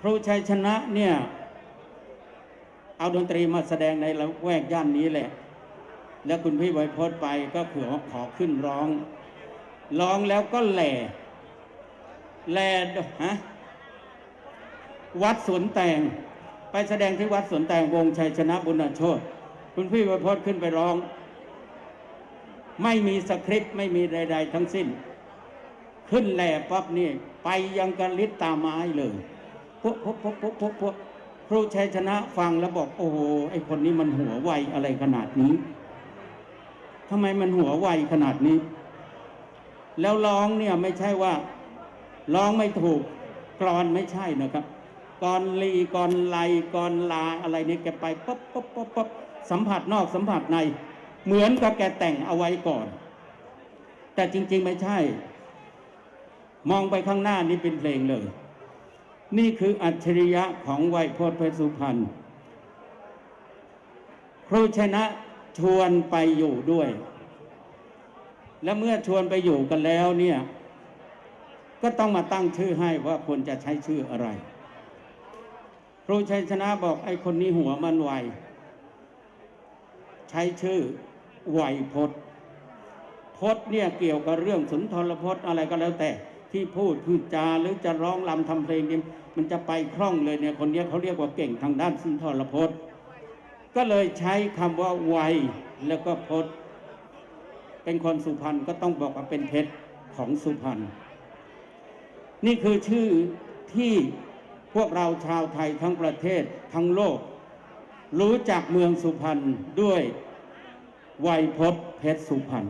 ครูชัยชนะเนี่ย เอาดนตรีมาแสดงในละแวกย่านนี้แหละ แล้วคุณพี่ไวยพจน์ไปก็คือขอขึ้นร้อง ร้องแล้วก็แหล่แหล่ฮะวัดสวนแตง ไปแสดงที่วัดสวนแตงวงชัยชนะบุญโชตคุณพี่ไวยพจน์ขึ้นไปร้อง ไม่มีสคริปต์ไม่มีใด ๆ ทั้งสิ้น ขึ้นแหล่ปั๊บนี่ ไปยังกระลิดตาไม้เลย พวกพวกพวกพวกพวกพวกครูชัยชนะฟังแล้วบอกโอ้โหไอคนนี้มันหัวไวอะไรขนาดนี้ทำไมมันหัวไวขนาดนี้ แล้วร้องเนี่ยไม่ใช่ว่าร้องไม่ถูกกรอนไม่ใช่นะครับกรลีกรไลกรลาอะไรเนี่ยแกไปป๊บป๊บป๊บป๊บสัมผัสนอกสัมผัสใน เหมือนกับแกแต่งเอาไว้ก่อน แต่จริง ๆ ไม่ใช่ มองไปข้างหน้านี่เป็นเพลงเลย นี่คืออัจฉริยะของไวยพจน์เพชรสุพรรณครูชนะชวนไปอยู่ด้วย และเมื่อชวนไปอยู่กันแล้วเนี่ย ก็ต้องมาตั้งชื่อให้ว่าควรจะใช้ชื่ออะไร ครูชัยชนะบอกไอ้คนนี้หัวมันไว ใช้ชื่อไวยพจน์พจน์เนี่ยเกี่ยวกับเรื่องสุนทรพจน์อะไรก็แล้วแต่ ที่พูดพูดจาหรือจะร้องรำทำเพลงเนี่ยมันจะไปคล่องเลยเนี่ยคนนี้เขาเรียกว่าเก่งทางด้านสุนทรพจน์ ก็เลยใช้คำว่าไวยแล้วก็พจน์ เป็นคนสุพรรณก็ต้องบอกว่าเป็นเพชรของสุพรรณนี่คือชื่อที่พวกเราชาวไทยทั้งประเทศทั้งโลก รู้จักเมืองสุพรรณด้วยไวยพจน์เพชรสุพรรณ